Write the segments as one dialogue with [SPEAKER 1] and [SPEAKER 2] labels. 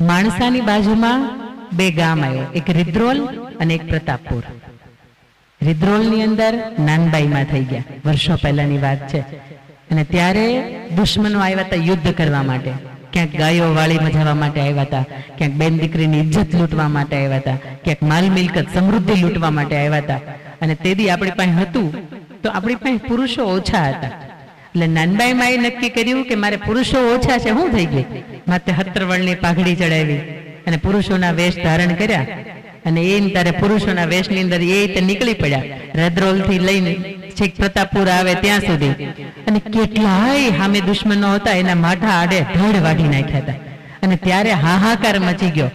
[SPEAKER 1] માણસાની બાજુમાં બે ગામ આવ્યો એક રિદ્રોલ અને એક પ્રતાપપુર. રિદ્રોલની અંદર નાનબાઈમાં થઈ ગયા, વર્ષો પહેલાની વાત છે. અને ત્યારે દુશ્મનો આવ્યા હતા યુદ્ધ કરવા માટે. ક્યાંક ગાયો વાળી મજાવા માટે આવ્યા હતા, ક્યાંક બેન દીકરીની ઇજ્જત લૂંટવા માટે આવ્યા હતા, ક્યાંક માલ મિલકત સમૃદ્ધિ લૂંટવા માટે આવ્યા હતા. અને તેથી આપણી પાસે હતું, તો આપણી પાસે પુરુષો ઓછા હતા. એટલે નાનબાઈ માએ નક્કી કર્યું કે મારે પુરુષો ઓછા છે, હું થઈ ગઈ. માથે હત્રવળની પાઘડી ચડાવી અને પુરુષોના વેશ ધારણ કર્યા. અને એ તારે પુરુષોના વેશની અંદર એ રીતે નીકળી પડ્યા. રદ્રોલથી લઈને છેક પ્રતાપપુર આવે ત્યાં સુધી. અને કેટલાય સામે દુશ્મનો હતા, એના માથા આડે ધડ વાઢી નાખ્યા હતા. અને ત્યારે હાહાકાર મચી ગયો.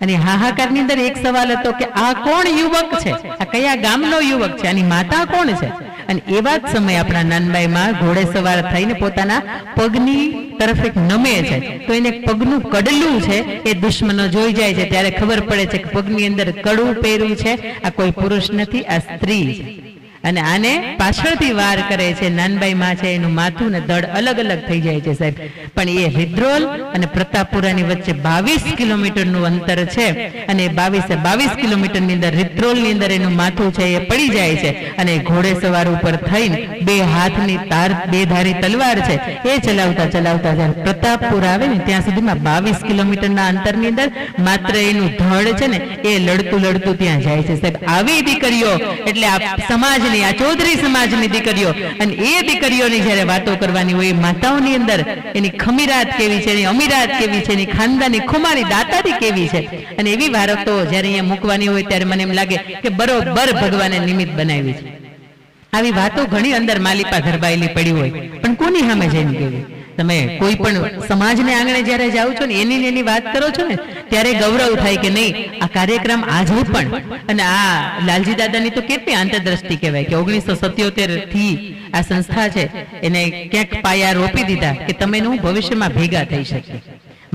[SPEAKER 1] અને હાહાકારની અંદર એક સવાલ હતો કે આ કોણ યુવક છે? આ કયા ગામનો યુવક છે? આની માતા કોણ છે? અને એવા જ સમયે આપણા નાનબાઈમાં ઘોડે સવાર થઈને પોતાના પગની તરફ એક નમે છે. તો એને પગનું કડલું છે, એ દુશ્મનો જોઈ જાય છે. ત્યારે ખબર પડે છે કે પગની અંદર કડું પહેર્યું છે. આ કોઈ પુરુષ નથી, આ સ્ત્રી છે. અને આને પાછળથી વાર કરે છે. નાનબાઈ માં છે એનું માથું ને દળ અલગ અલગ થઈ જાય છે સાહેબ. પણ એ હિદ્રોલ અને પ્રતાપપુરાની વચ્ચે બાવીસ કિલોમીટરનું અંતર છે અને બાવીસે બાવીસ કિલોમીટરની અંદર રિદ્રોલની અંદર એનું માથું છે એ પડી જાય છે અને ઘોડે સવાર ઉપર થઈને બે હાથની તાર બે ધારી તલવાર છે એ ચલાવતા ચલાવતા જ્યારે પ્રતાપપુર આવે ને ત્યાં સુધીમાં બાવીસ કિલોમીટરના અંતરની અંદર માત્ર એનું ધડ છે ને એ લડતું લડતું ત્યાં જાય છે સાહેબ. આવી દીકરીઓ એટલે આ સમાજની આ ચૌધરી સમાજની દીકરીઓ અને એ દીકરીઓની જ્યારે વાતો કરવાની હોય માતાઓની અંદર, એની ખમીરાત કેવી છે, એની અમીરાત કેવી છે, એની ખાનદાની ખુમારી, દાતારી કેવી છે? અને એવી વારતો જ્યારે અહીંયા મૂકવાની હોય ત્યારે મને એમ લાગે કે બરોબર ભગવાને નિમિત્ત બનાવી છે. આવી વાતો ઘણી અંદર માલિપા ધરબાયેલી પડી હોય, પણ કોની સામે જઈને કેવી તમે કોઈ પણ સમાજને આંગણે જ્યારે જાઓ છો ને એની એની વાત કરો છો ને ત્યારે ગૌરવ થાય કે નહીં આ કાર્યક્રમ આજે પણ. અને આ લાલજી દાદાની તો કેટલી આંતરદ્રષ્ટિ કહેવાય કે ઓગણીસો સત્યોતેરથી આ સંસ્થા છે એને ક્યાંક પાયા રોપી દીધા કે તમે હું ભવિષ્યમાં ભેગા થઈ શકીએ.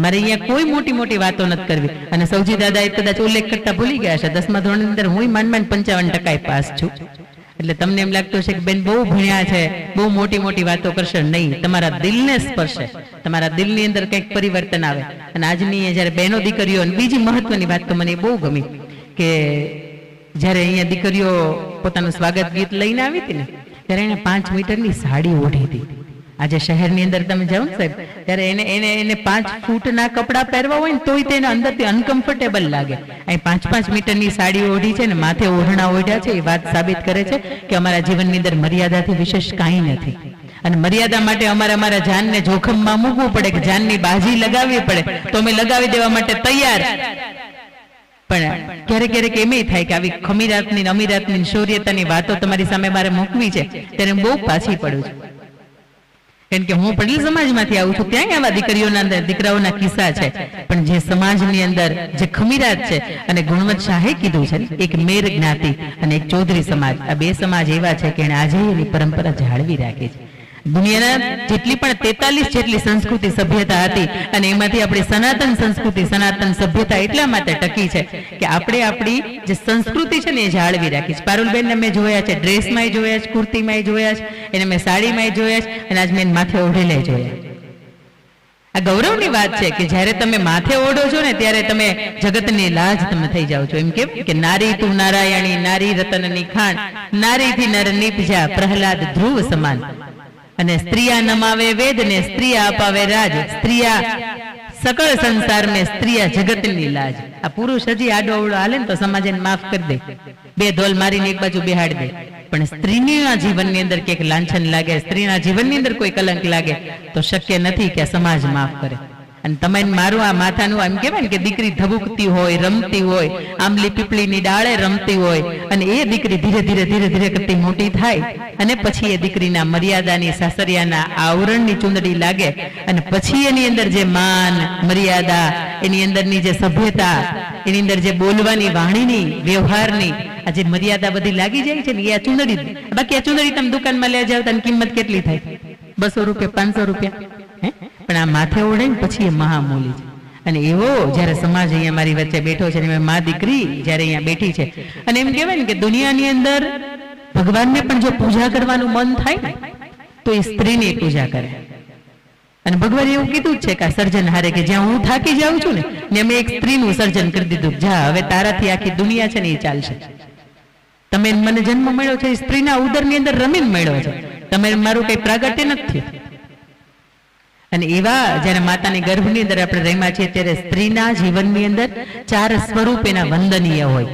[SPEAKER 1] મારે અહીંયા કોઈ મોટી મોટી વાતો નથી કરવી. અને સૌજી દાદા એ કદાચ ઉલ્લેખ કરતા ભૂલી ગયા છે દસમા ધોરણની અંદર હું માંડ માંડ પંચાવન ટકા પાસ છું. એટલે તમને એમ લાગતું છે કે બેન બહુ ભણ્યા છે, બહુ મોટી મોટી વાતો કરશે. નહીં, તમારા દિલને સ્પર્શે. તમારા દિલની અંદર કંઈક પરિવર્તન આવે. અને આજની જ્યારે બહેનો દીકરીઓ, અને બીજી મહત્વની વાત તો મને બહુ ગમી, કે જ્યારે અહીંયા દીકરીઓ પોતાનું સ્વાગત ગીત લઈને આવી હતી ને, ત્યારે એને પાંચ મીટરની સાડી ઓઢી હતી. આજે શહેરની અંદર તમે જાઓ ને સાહેબ, ત્યારે એને એને એને પાંચ ફૂટના કપડાં પહેરવા હોય ને તોય તેને અંદરથી અનકમ્ફર્ટેબલ લાગે. અહીં પાંચ પાંચ મીટરની સાડી ઓઢી છે ને માથે ઓઢણા ઓઢ્યા છે, એ વાત સાબિત કરે છે કે અમારા જીવનની અંદર મર્યાદાથી વિશેષ કાંઈ નથી. અને મર્યાદા માટે અમારે અમારા જાનને જોખમમાં મૂકવું પડે કે જાનની બાજી લગાવવી પડે. તો અમે લગાવી દેવા માટે તૈયાર. પણ ક્યારેક ક્યારેક એમ થાય કે આવી ખમીરાતની અમીરાતની શૌર્યતાની વાતો તમારી સામે મારે મૂકવી છે, ત્યારે બહુ પાછી પડું છું. કારણ કે હું પટેલ સમાજમાંથી આવું છું, ક્યાંય આવા દીકરીઓના અંદર, દીકરાઓના કિસ્સા છે. પણ જે સમાજની અંદર જે ખમીરાત છે અને ગુણવત શાહે કીધું છે એક મેર જ્ઞાતિ અને એક ચૌધરી સમાજ, આ બે સમાજ એવા છે કે એને આજે એની પરંપરા જાળવી રાખી છે. દુનિયાના જેટલી પણ તેતાલીસ જેટલી સંસ્કૃતિ સભ્યતા હતી અને એમાંથી આપણી સનાતન સંસ્કૃતિ, સનાતન સભ્યતા એટલા માટે ટકી છે કે આપણે આપણી જે સંસ્કૃતિ છે ને એ જાળવી રાખી છે. પારુલબેનને મેં જોયા છે, ડ્રેસમાંય જોયા છે, કુર્તીમાંય જોયા છે, એને મેં સાડીમાંય જોયા છે અને આજ મેં માથે ઓઢેલે જોયા આ ગૌરવની વાત છે કે જ્યારે તમે માથે ઓઢો છો ને ત્યારે તમે જગતની લાજ તમે થઈ જાઓ છો. એમ કેમ? કે નારી તું નારાયણી, નારી રતનની ખાણ, નારીથી નર નીપજા પ્રહલાદ ધ્રુવ સમાન. અને સ્ત્રીયા નમાવે વેદ ને સ્ત્રીયા અપાવે રાજ. સ્ત્રીયા સકળ સંસાર મેં સ્ત્રીયા જગતની લાજ. આ પુરુષ હજી આડો અવળો હાલે ને તો સમાજ એને માફ કરી દે. બે ધોલ મારીને એક બાજુ બેહાડ દે. પણ સ્ત્રીના જીવનની અંદર ક્યાંક લાંછન લાગે સ્ત્રીના જીવનની અંદર કોઈ કલંક લાગે તો શક્ય નથી કે આ સમાજ માફ કરે. અને તમે મારું આ માથાનું એમ કહેવાય ને કે દીકરી ધબુકતી હોય, રમતી હોય આમલી પીપળીની ડાળે રમતી હોય, અને એ દીકરી ધીરે ધીરે ધીરે ધીરે કરતી મોટી થાય, અને પછી એ દીકરીના મર્યાદાની સાસરિયાના આવરણની ચૂંદડી લાગે, અને પછી એની અંદર જે માન, મર્યાદા, એની અંદરની જે સભ્યતા, એની અંદર જે બોલવાની વાણીની, વ્યવહારની, આ જે મર્યાદા બધી લાગી જાય છે ને, એ આ ચૂંદડી બાકી આ ચૂંદડી તમે દુકાનમાં લઈ જાવ તો કિંમત કેટલી થાય? બસો રૂપિયા, પાંચસો રૂપિયા. પણ આ માથે ઓળે પછી એ મહામૂલી છે. અને એવો, જ્યારે સમાજ અહીંયા મારી વચ્ચે બેઠો છે અને મા દીકરી જ્યારે અહીંયા બેઠી છે. અને એમ કહેવાય ને કે દુનિયાની અંદર ભગવાનને પણ જો પૂજા કરવાનું મન થાય ને, તો એ સ્ત્રીની પૂજા કરે. અને ભગવાને એવું કીધું જ છે કે આ સર્જન હારે કે જ્યાં હું થાકી જાઉં છું ને ને મેં એક સ્ત્રીનું સર્જન કરી દીધું. જા, હવે તારાથી આખી દુનિયા છે ને એ ચાલશે. તમે મને જન્મ મળ્યો છે સ્ત્રીના ઉદરની અંદર રમીને મળ્યો છે. તમે મારું કઈ પ્રાગટ્ય નથી. અને એવા જ્યારે માતાની ગર્ભની અંદર આપણે રહીમાં છીએ, ત્યારે સ્ત્રીના જીવનની અંદર ચાર સ્વરૂપ એના વંદનીય હોય.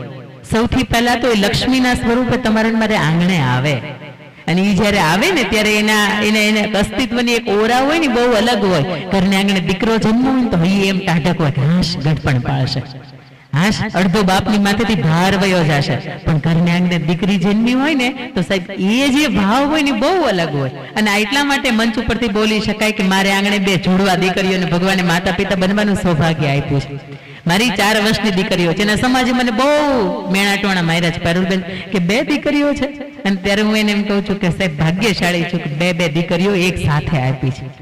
[SPEAKER 1] સૌથી પહેલા તો એ લક્ષ્મીના સ્વરૂપે તમારા મારે આંગણે આવે. અને એ જ્યારે આવે ને, ત્યારે એના, એને એને અસ્તિત્વની એક ઓરા હોય ને બહુ અલગ હોય. ઘરને આંગણે દીકરો જન્મ હોય તો એમ ટાઢક હોય ઘાસ ગઢપણ પાળશે. હાશ અડધો બાપની માથેથી ભાર વયો જશે. પણ ઘરને આંગણે દીકરી જન્મી હોય ને તો સાહેબ એ જે ભાવ હોય ને બહુ અલગ હોય. અને એટલા માટે મંચ ઉપરથી બોલી શકાય કે મારે આંગણે બે જોડવા દીકરીઓને ભગવાને માતા પિતા બનવાનું સૌભાગ્ય આપ્યું છે. મારી ચાર વર્ષની દીકરીઓ છે અને સમાજે મને બહુ મેણાટોણા માર્યા છે પારુલબેન કે બે દીકરીઓ છે. અને ત્યારે હું એને એમ કહું છું કે સાહેબ ભાગ્યશાળી છું કે બે બે દીકરીઓ એક સાથે આપી છે.